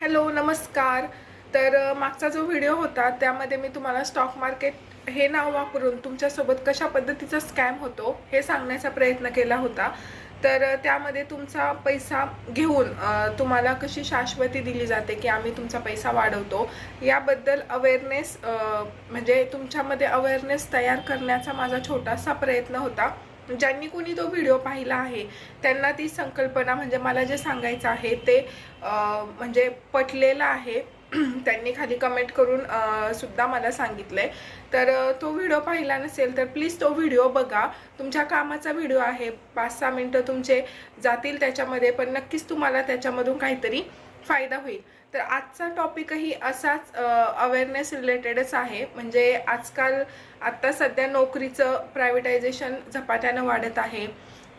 Hello नमस्कार. तर मागचा जो व्हिडिओ होता त्यामध्ये मी तुम्हाला स्टॉक मार्केट हे नाव वापरून तुमच्यासोबत कशा पद्धतीचा स्कॅम होतो हे सांगण्याचा प्रयत्न केला होता. तर त्यामध्ये तुमचा पैसा घेऊन तुम्हाला कशी शाश्वती दिली जाते की आम्ही तुमचा पैसा वाढवतो याबद्दल अवेअरनेस म्हणजे तुमच्यामध्ये अवेअरनेस तयार करण्याचा माझा छोटासा प्रयत्न होता. ज्यांनी कोणी तो व्हिडिओ पाहिला आहे त्यांना ती संकल्पना म्हणजे मला जे सांगायचं आहे ते म्हणजे पटलेलं आहे. त्यांनी खाली कमेंट करून सुद्धा मला सांगितलंय. तर तो व्हिडिओ पाहिला नसेल तर प्लीज तो व्हिडिओ बघा. तुमच्या कामाचा व्हिडिओ आहे. पाच सहा मिनटं तुमचे जातील त्याच्यामध्ये पण नक्कीच तुम्हाला त्याच्यामधून काहीतरी फायदा होईल. तर आजचा टॉपिकही असाच अवेअरनेस रिलेटेडच आहे. म्हणजे आजकाल आत्ता सध्या नोकरीचं प्रायव्हेटायझेशन झपाट्यानं वाढत आहे.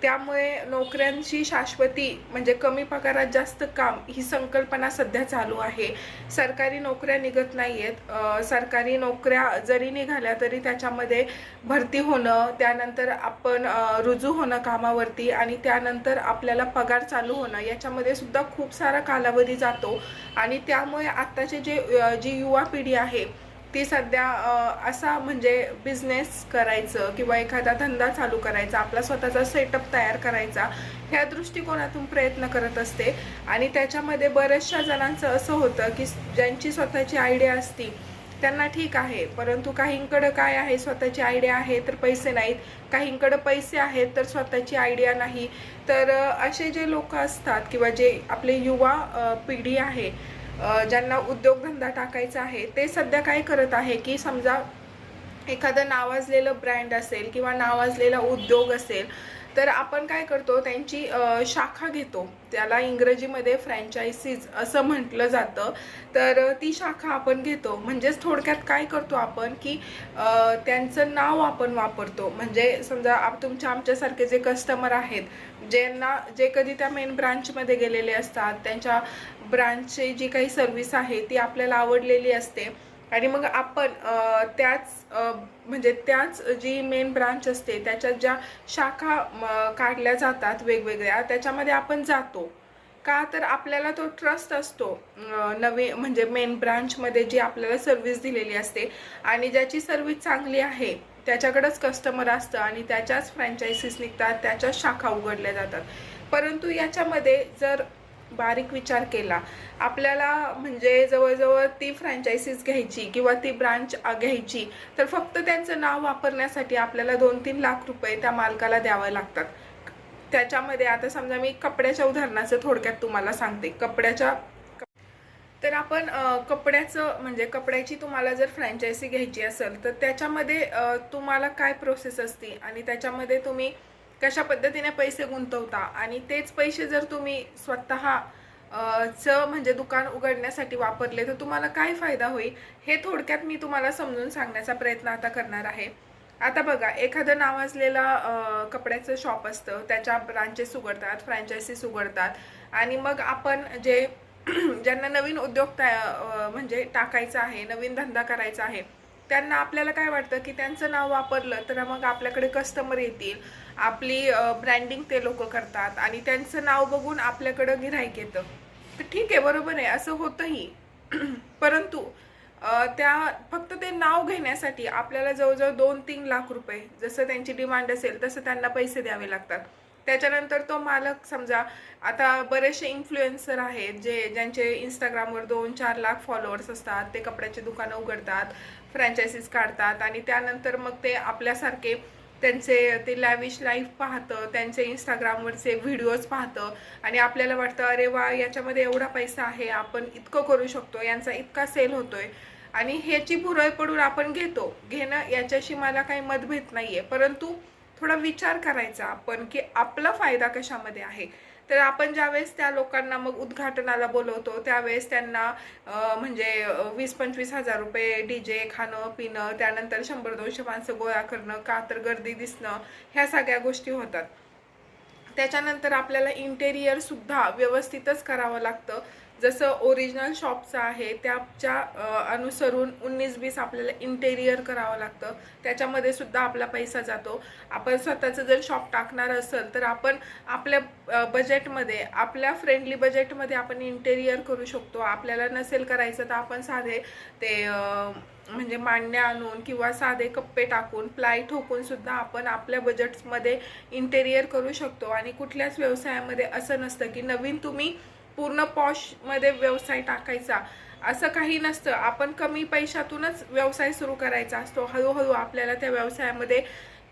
त्यामुळे नोकऱ्यांची शाश्वती म्हणजे कमी पगारात जास्त काम ही संकल्पना सध्या चालू आहे. सरकारी नोकऱ्या निघत नाही आहेत सरकारी नोकऱ्या जरी निघाल्या तरी त्याच्यामध्ये भरती होणं त्यानंतर आपण रुजू होणं कामावरती आणि त्यानंतर आपल्याला पगार चालू होणं याच्यामध्ये सुद्धा खूप सारा कालावधी जातो. आणि त्यामुळे आत्ताचे जे जी युवा पिढी आहे ती सध्या असा म्हणजे बिझनेस करायचं किंवा एखादा धंदा चालू करायचा आपला स्वतःचा सेटअप तयार करायचा ह्या दृष्टिकोनातून प्रयत्न करत असते. आणि त्याच्यामध्ये बऱ्याचशा जणांचं असं होतं की ज्यांची स्वतःची आयडिया असती त्यांना ठीक आहे. परंतु काहींकडं काय आहे स्वतःची आयडिया आहे तर पैसे नाहीत. काहींकडं पैसे आहेत तर स्वतःची आयडिया नाही. तर असे जे लोक असतात किंवा जे आपले युवा पिढी आहे ज्यांना उद्योगधंदा टाकायचा आहे ते सध्या काय करत आहे की समजा एखादं नावाजलेलं ब्रँड असेल किंवा नावाजलेला उद्योग असेल तर आपण काय करतो त्यांची शाखा घेतो. त्याला इंग्रजीमध्ये फ्रँचायसीज असं म्हटलं जातं. तर ती शाखा आपण घेतो. म्हणजेच थोडक्यात काय करतो आपण की त्यांचं नाव आपण वापरतो. म्हणजे समजा आप तुमच्या आमच्यासारखे जे कस्टमर आहेत ज्यांना जे कधी त्या मेन ब्रांचमध्ये गेलेले असतात त्यांच्या ब्रांचची जी काही सर्व्हिस आहे ती आपल्याला आवडलेली असते. आणि मग आपण त्याच म्हणजे त्याच जी मेन ब्रांच असते त्याच्यात ज्या शाखा काढल्या जातात वेगवेगळ्या त्याच्यामध्ये आपण जातो. का तर आपल्याला तो ट्रस्ट असतो नवे म्हणजे मेन ब्रांचमध्ये जी आपल्याला सर्व्हिस दिलेली असते आणि ज्याची सर्व्हिस चांगली आहे त्याच्याकडंच कस्टमर असतं आणि त्याच्याच फ्रँचायसीस निघतात त्याच्याच शाखा उघडल्या जातात. परंतु याच्यामध्ये जर बारीक विचार केला. आपल्याला म्हणजे जवळजवळ ती फ्रँचायसीज घ्यायची किंवा ती ब्रांच घ्यायची तर फक्त त्यांचं नाव वापरण्यासाठी आपल्याला दोन तीन लाख रुपये त्या मालकाला द्यावे लागतात. त्याच्यामध्ये आता समजा मी कपड्याच्या उदाहरणाचं थोडक्यात तुम्हाला सांगते. कपड्याच्या तर आपण कपड्याचं म्हणजे कपड्याची तुम्हाला जर फ्रँचायसी घ्यायची असेल तर त्याच्यामध्ये तुम्हाला काय प्रोसेस असते आणि त्याच्यामध्ये तुम्ही कशा पद्धतीने पैसे गुंतवता? आणि तेच पैसे जर तुम्ही स्वतः चं च म्हणजे दुकान उघडण्यासाठी वापरले तर तुम्हाला काय फायदा होईल? हे थोडक्यात मी तुम्हाला समजून सांगण्याचा प्रयत्न आता करणार आहे. आता बघा एखादं नावाजलेलं कपड्याचं शॉप असतं. त्याच्या ब्रांचेस उघडतात फ्रँचायसीस उघडतात. आणि मग आपण जे ज्यांना नवीन उद्योग तया- म्हणजे टाकायचा आहे नवीन धंदा करायचा आहे त्यांना आपल्याला काय वाटतं की त्यांचं नाव वापरलं तर मग आपल्याकडे कस्टमर येतील. आपली ब्रँडिंग ते लोक करतात आणि त्यांचं नाव बघून आपल्याकडं गिऱ्हाईक येतं. तर ठीक आहे बरोबर आहे. असं होतंही. परंतु त्या फक्त ते नाव घेण्यासाठी आपल्याला जवळजवळ दोन तीन लाख रुपये जसं त्यांची डिमांड असेल तसं त्यांना पैसे द्यावे लागतात. त्याच्यानंतर तो मालक समजा आता बरेचसे इन्फ्लुएन्सर आहेत जे ज्यांचे इंस्टाग्रामवर दोन चार लाख फॉलोअर्स असतात ते कपड्याचे दुकानं उघडतात फ्रँचायसीज काढतात आणि त्यानंतर मग ते आपल्यासारखे त्यांचे ते लॅविश लाईफ पाहतं त्यांचे इंस्टाग्रामवरचे व्हिडिओज पाहतं आणि आपल्याला वाटतं अरे वा याच्यामध्ये एवढा पैसा आहे आपण इतकं करू शकतो यांचा इतका सेल होतोय. आणि ह्याची भुरळ पडून आपण घेतो. घेणं याच्याशी मला काही मतभेद नाही आहे परंतु थोडा विचार करायचा आपण की आपला फायदा कशामध्ये आहे? तर आपण ज्यावेळेस त्या लोकांना मग उद्घाटनाला बोलवतो त्यावेळेस त्यांना अं, म्हणजे वीस पंचवीस हजार रुपये डी जे खाणं पिणं त्यानंतर शंभर दोनशे माणसं गोळा करणं का तर गर्दी दिसणं ह्या सगळ्या गोष्टी होतात. त्याच्यानंतर आपल्याला इंटेरियर सुद्धा व्यवस्थितच करावं लागतं. जसं ओरिजिनल शॉपचं आहे त्याच्या अनुसरून उन्नीस बीस आपल्याला इंटेरियर करावं लागतं. त्याच्यामध्ये सुद्धा आपला पैसा जातो. आपण स्वतःचं जर शॉप टाकणार असेल तर आपण आपल्या बजेटमध्ये आपल्या फ्रेंडली बजेटमध्ये आपण इंटेरियर करू शकतो. आपल्याला नसेल करायचं तर आपण साधे ते म्हणजे मांडण्या आणून किंवा साधे कप्पे टाकून प्लाय ठोकून सुद्धा आपण आपल्या बजेट्समध्ये इंटेरियर करू शकतो. आणि कुठल्याच व्यवसायामध्ये असं नसतं की नवीन तुम्ही पूर्ण पॉशमध्ये व्यवसाय टाकायचा. असं काही नसतं. आपण कमी पैशातूनच व्यवसाय सुरू करायचा असतो. हळूहळू आपल्याला त्या व्यवसायामध्ये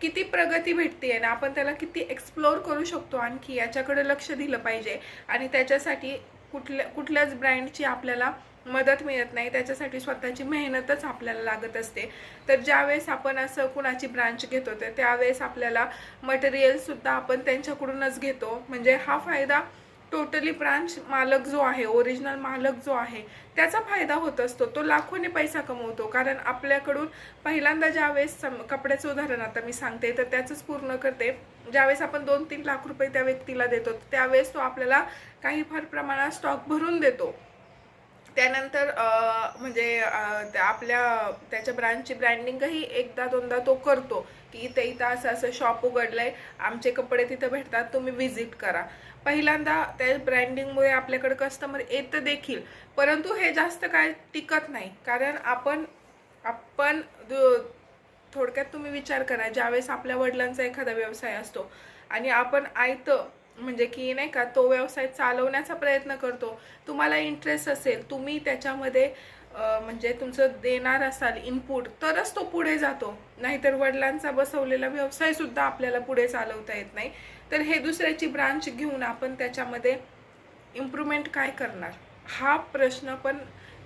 किती प्रगती भेटते आणि आपण त्याला किती एक्सप्लोअर करू शकतो आणखी याच्याकडे लक्ष दिलं पाहिजे. आणि त्याच्यासाठी कुठल्या कुठल्याच ब्रँडची आपल्याला मदत मिळत नाही. त्याच्यासाठी स्वतःची मेहनतच आपल्याला लागत असते. तर ज्यावेळेस आपण असं कुणाची ब्रांच घेतो तर त्यावेळेस आपल्याला मटेरियलसुद्धा आपण त्यांच्याकडूनच घेतो. म्हणजे हा फायदा टोटली ब्रांच मालक जो आहे ओरिजिनल मालक जो आहे त्याचा फायदा होत असतो. तो लाखोने पैसा कमवतो. कारण आपल्याकडून पहिल्यांदा ज्यावेळेस सम कपड्याचं उदाहरण आता मी सांगते तर त्याचंच पूर्ण करते. ज्यावेळेस आपण दोन तीन लाख रुपये त्या व्यक्तीला देतो त्यावेळेस तो आपल्याला काही फार प्रमाणात स्टॉक भरून देतो. त्यानंतर म्हणजे त्या आपल्या त्याच्या ब्रँडची ब्रँडिंगही एकदा दोनदा तो करतो की इथे इथं असं असं शॉप उघडलं आहे आमचे कपडे तिथं भेटतात तुम्ही व्हिजिट करा. पहिल्यांदा त्या ब्रँडिंगमुळे आपल्याकडे कस्टमर येतं देखील. परंतु हे जास्त काय टिकत नाही. कारण आपण आपण थोडक्यात तुम्ही विचार करा ज्यावेळेस आपल्या वडिलांचा एखादा व्यवसाय असतो आणि आपण आयतं म्हणजे की नाही का तो व्यवसाय चालवण्याचा प्रयत्न करतो तुम्हाला इंटरेस्ट असेल तुम्ही त्याच्यामध्ये म्हणजे तुमचं देणार असाल इनपुट तरच तो पुढे जातो. नाहीतर वडिलांचा बसवलेला व्यवसायसुद्धा आपल्याला पुढे चालवता येत नाही. तर हे दुसऱ्याची ब्रांच घेऊन आपण त्याच्यामध्ये इम्प्रूव्हमेंट काय करणार? हा प्रश्न पण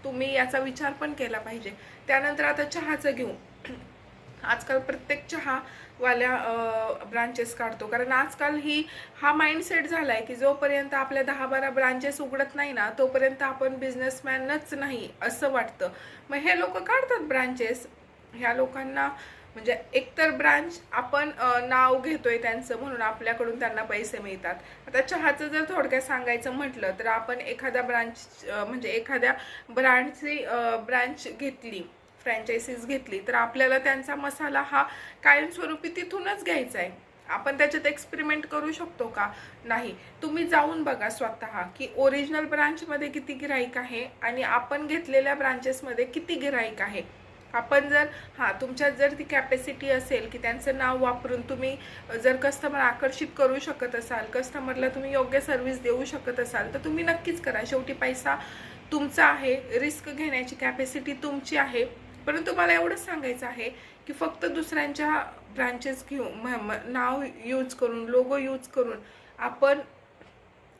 तुम्ही याचा विचार पण केला पाहिजे. त्यानंतर आता चहाचं घेऊ. आजकाल प्रत्येक चहावाल्या ब्रांचेस काढतो. कारण आजकाल ही हा माइंडसेट झाला आहे की जोपर्यंत आपल्या दहा बारा ब्रांचेस उघडत नाही ना तोपर्यंत आपण बिझनेसमॅनच नाही असं वाटतं. मग हे लोक काढतात ब्रांचेस ह्या लोकांना म्हणजे एकतर ब्रांच आपण नाव घेतोय त्यांचं म्हणून आपल्याकडून त्यांना पैसे मिळतात. आता चहाचं जर थोडक्यात सांगायचं म्हटलं तर आपण एखाद्या ब्रांच म्हणजे एखाद्या ब्रँडची ब्रांच घेतली फ्रँचायसीज घेतली तर आपल्याला त्यांचा मसाला हा कायमस्वरूपी तिथूनच घ्यायचा आहे. आपण त्याच्यात एक्सपेरिमेंट करू शकतो का? नाही. तुम्ही जाऊन बघा स्वतः की ओरिजिनल ब्रांचमध्ये किती गिराईक आहे आणि आपण घेतलेल्या ब्रांचेसमध्ये किती गिराईक आहे. आपण जर हां तुमच्यात जर ती कॅपॅसिटी असेल की त्यांचं नाव वापरून तुम्ही जर कस्टमर आकर्षित करू शकत असाल कस्टमरला तुम्ही योग्य सर्व्हिस देऊ शकत असाल तर तुम्ही नक्कीच करा. शेवटी पैसा तुमचा आहे रिस्क घेण्याची कॅपॅसिटी तुमची आहे. परंतु मला एवढंच सांगायचं आहे की फक्त दुसऱ्यांच्या ब्रांचेस घेऊन म- नाव यूज करून लोगो यूज करून आपण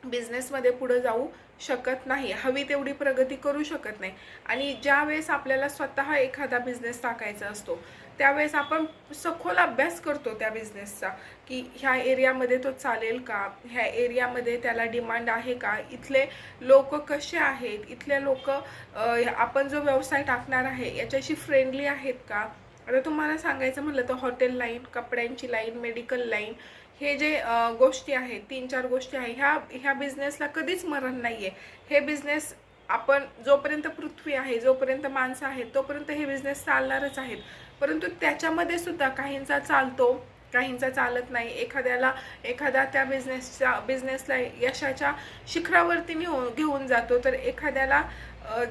बिझनेसमध्ये पुढं जाऊ. शकत नाही. हवी तेवढी प्रगती करू शकत नाही. आणि ज्या वेळेस आपल्याला स्वतः एखादा बिझनेस टाकायचा असतो त्यावेळेस आपण सखोल अभ्यास करतो त्या बिझनेसचा की ह्या एरियामध्ये तो चालेल का? ह्या एरियामध्ये त्याला डिमांड आहे का? इथले लोक कसे आहेत? इथले लोक आपण जो व्यवसाय टाकणार आहे याच्याशी फ्रेंडली आहेत का? आता तुम्हाला सांगायचं म्हटलं तर हॉटेल लाईन कपड्यांची लाईन मेडिकल लाईन हे जे गोष्टी आहेत तीन चार गोष्टी आहे ह्या ह्या बिझनेसला कधीच मरण नाही आहे हे बिझनेस आपण जोपर्यंत पृथ्वी आहे जोपर्यंत माणसं आहेत तोपर्यंत हे बिझनेस चालणारच आहेत. परंतु त्याच्यामध्ये सुद्धा काहींचा चालतो काहींचा चालत नाही. एखाद्याला एखादा त्या बिझनेसच्या बिझनेसला यशाच्या शिखरावरती नेऊन घेऊन जातो. तर एखाद्याला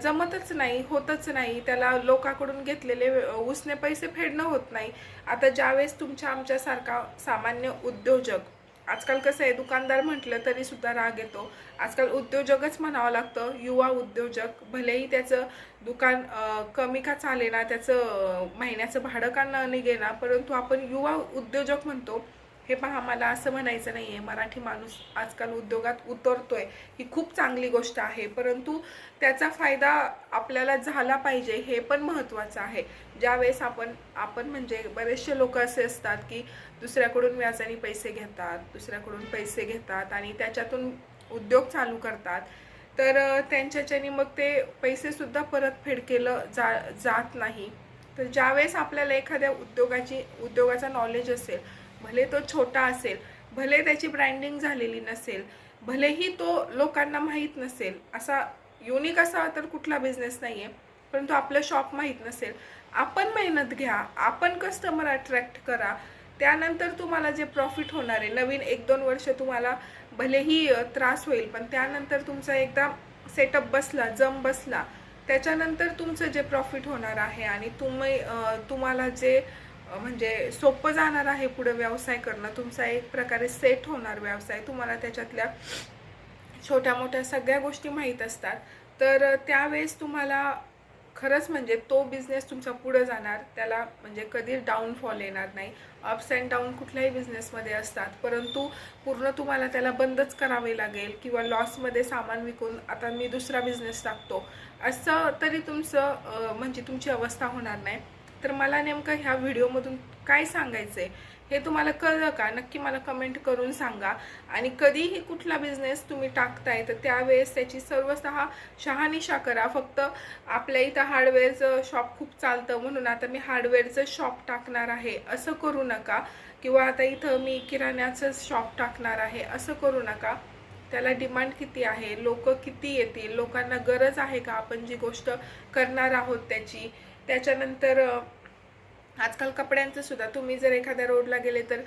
जमतच नाही होतच नाही. त्याला लोकांकडून घेतलेले उसने पैसे फेडणं होत नाही. आता ज्यावेळेस तुमच्या आमच्यासारखा सामान्य उद्योजक आजकाल कसं आहे दुकानदार म्हटलं तरी सुद्धा राग येतो. आजकाल उद्योजकच म्हणावं लागतं युवा उद्योजक. भलेही त्याचं दुकान कमी का चालेना त्याचं महिन्याचं भाडं का न निघेना परंतु आपण युवा उद्योजक म्हणतो हे पहा मला असं म्हणायचं नाही आहे मराठी माणूस आजकाल उद्योगात उतरतोय. ही खूप चांगली गोष्ट आहे. परंतु त्याचा फायदा आपल्याला झाला पाहिजे हे पण महत्त्वाचं आहे. ज्यावेळेस आपण आपण म्हणजे बरेचसे लोक असे असतात की दुसऱ्याकडून व्याजाने पैसे घेतात दुसऱ्याकडून पैसे घेतात आणि त्याच्यातून उद्योग चालू करतात. तर त्यांच्याच्याने मग ते पैसेसुद्धा परतफेड केलं जा जात नाही. तर ज्यावेळेस आपल्याला एखाद्या उद्योगाची उद्योगाचा नॉलेज असेल भले तो छोटा असेल भले त्याची ब्रँडिंग झालेली नसेल भलेही तो लोकांना माहीत नसेल असा युनिक असा तर कुठला बिझनेस नाही आहे परंतु आपलं शॉप माहीत नसेल. आपण मेहनत घ्या आपण कस्टमर अट्रॅक्ट करा त्यानंतर तुम्हाला जे प्रॉफिट होणार आहे नवीन एक दोन वर्ष तुम्हाला भलेही त्रास होईल पण त्यानंतर तुमचा एकदा सेटअप बसला जम बसला त्याच्यानंतर तुमचं जे प्रॉफिट होणार आहे आणि तुम्ही तुम्हाला जे म्हणजे सोपं जाणार आहे पुढे व्यवसाय करणं. तुमचा एक प्रकारे सेट होणार व्यवसाय. तुम्हाला त्याच्यातल्या छोट्या मोठ्या सगळ्या गोष्टी माहीत असतात. तर त्यावेळेस तुम्हाला खरंच म्हणजे तो बिझनेस तुमचा पुढं जाणार. त्याला म्हणजे कधी डाऊनफॉल येणार नाही. अप्स अँड डाऊन कुठल्याही बिझनेसमध्ये असतात. परंतु पूर्ण तुम्हाला त्याला बंदच करावे लागेल किंवा लॉसमध्ये सामान विकून आता मी दुसरा बिझनेस टाकतो. असं तरी तुमचं म्हणजे तुमची अवस्था होणार नाही. तर मला नेमकं ह्या व्हिडिओमधून काय सांगायचं आहे हे तुम्हाला कळलं का? नक्की मला कमेंट करून सांगा. आणि कधीही कुठला बिझनेस तुम्ही टाकताय तर त्यावेळेस त्याची सर्वतः शहानिशा करा. फक्त आपल्या इथं हार्डवेअरचं शॉप खूप चालतं म्हणून आता मी हार्डवेअरचं शॉप टाकणार आहे. असं करू नका. किंवा आता इथं मी किराण्याचं शॉप टाकणार आहे. असं करू नका. त्याला डिमांड किती आहे? लोक किती येतील? लोकांना गरज आहे का आपण जी गोष्ट करणार आहोत त्याची? त्याच्यानंतर आजकाल कपड्यांचं सुद्धा तुम्ही जर एखाद्या रोडला गेले तर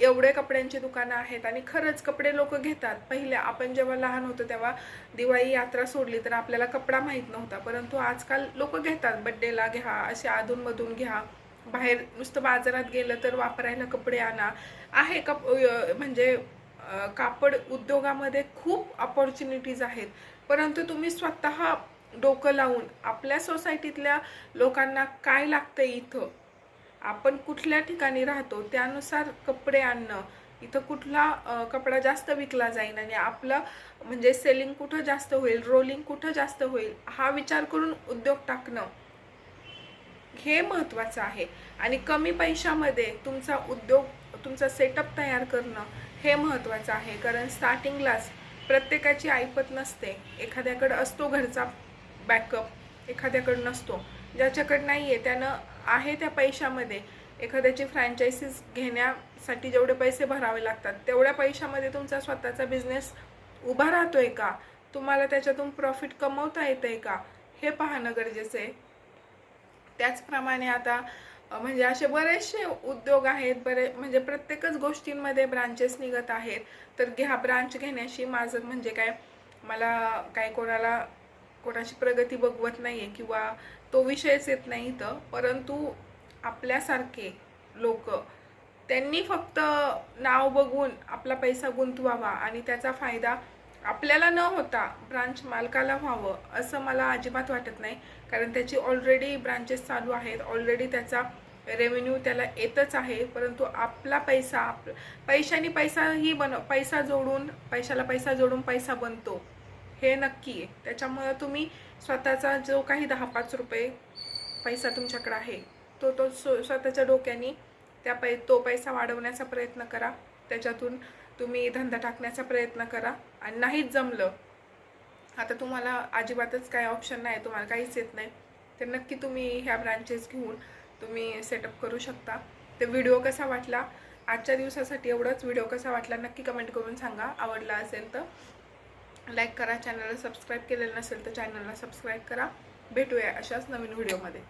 एवढे कपड्यांची दुकानं आहेत आणि खरंच कपडे लोक घेतात. पहिले आपण जेव्हा लहान होतो तेव्हा दिवाळी यात्रा सोडली तर आपल्याला कपडा माहीत नव्हता. परंतु आजकाल लोक घेतात. बड्डेला घ्या असे अधूनमधून घ्या. बाहेर नुसतं बाजारात गेलं तर वापरायला कपडे आणा. आहे कप म्हणजे कापड उद्योगामध्ये खूप अपॉर्च्युनिटीज आहेत. परंतु तुम्ही स्वतः डोकं लावून आपल्या सोसायटीतल्या लोकांना काय लागतं इथं? आपण कुठल्या ठिकाणी राहतो? त्यानुसार कपडे आणणं. इथं कुठला कपडा जास्त विकला जाईल आणि आपलं म्हणजे सेलिंग कुठं जास्त होईल? रोलिंग कुठं जास्त होईल? हा विचार करून उद्योग टाकणं. हे महत्त्वाचं आहे. आणि कमी पैशामध्ये तुमचा उद्योग तुमचा सेटअप तयार करणं हे महत्त्वाचं आहे. कारण स्टार्टिंगलाच प्रत्येकाची ऐपत नसते. एखाद्याकडं असतो घरचा बॅकअप एखाद्याकडं नसतो. ज्याच्याकडं नाही आहे त्यानं आहे त्या पैशामध्ये. एखाद्याची फ्रँचायसीज घेण्यासाठी जेवढे पैसे भरावे लागतात तेवढ्या पैशामध्ये तुमचा स्वतःचा बिझनेस उभा राहतो आहे का? तुम्हाला त्याच्यातून प्रॉफिट कमवता येतं आहे का? हे पाहणं गरजेचं आहे. त्याचप्रमाणे आता म्हणजे असे बरेचसे उद्योग आहेत बरे म्हणजे प्रत्येकच गोष्टींमध्ये ब्रांचेस निघत आहेत. तर घ्या ब्रांच घेण्याशी माझं म्हणजे काय मला काय कोणाला कोणाची प्रगती बघवत नाही आहे किंवा तो विषयच येत नाही इथं. परंतु आपल्यासारखे लोक त्यांनी फक्त नाव बघून आपला पैसा गुंतवावा आणि त्याचा फायदा आपल्याला न होता ब्रांच मालकाला व्हावं असं मला अजिबात वाटत नाही. कारण त्याची ऑलरेडी ब्रांचेस चालू आहेत. ऑलरेडी त्याचा रेव्हेन्यू त्याला येतच आहे. परंतु आपला पैसा आप पैशाने पैसाही बन पैसा जोडून पैशाला पैसा जोडून पैसा बनतो. हे नक्की आहे. त्याच्यामुळं तुम्ही स्वतःचा जो काही दहा पाच रुपये पैसा तुमच्याकडे आहे तो तो स्वतःच्या डोक्याने त्या पै तो पैसा वाढवण्याचा प्रयत्न करा. त्याच्यातून तुम्ही धंदा टाकण्याचा प्रयत्न करा आणि नाहीच जमलं आता तुम्हाला अजिबातच काही ऑप्शन नाही तुम्हाला काहीच येत नाही तर नक्की तुम्ही ह्या ब्रांचेस घेऊन तुम्ही सेटअप करू शकता. तर व्हिडिओ कसा वाटला? आजच्या दिवसासाठी एवढाच. व्हिडिओ कसा वाटला? नक्की कमेंट करून सांगा. आवडला असेल तर लाईक करा. चॅनलला सबस्क्राईब केलेलं नसेल तर चॅनलला सबस्क्राईब करा. भेटूया अशाच नवीन व्हिडिओमध्ये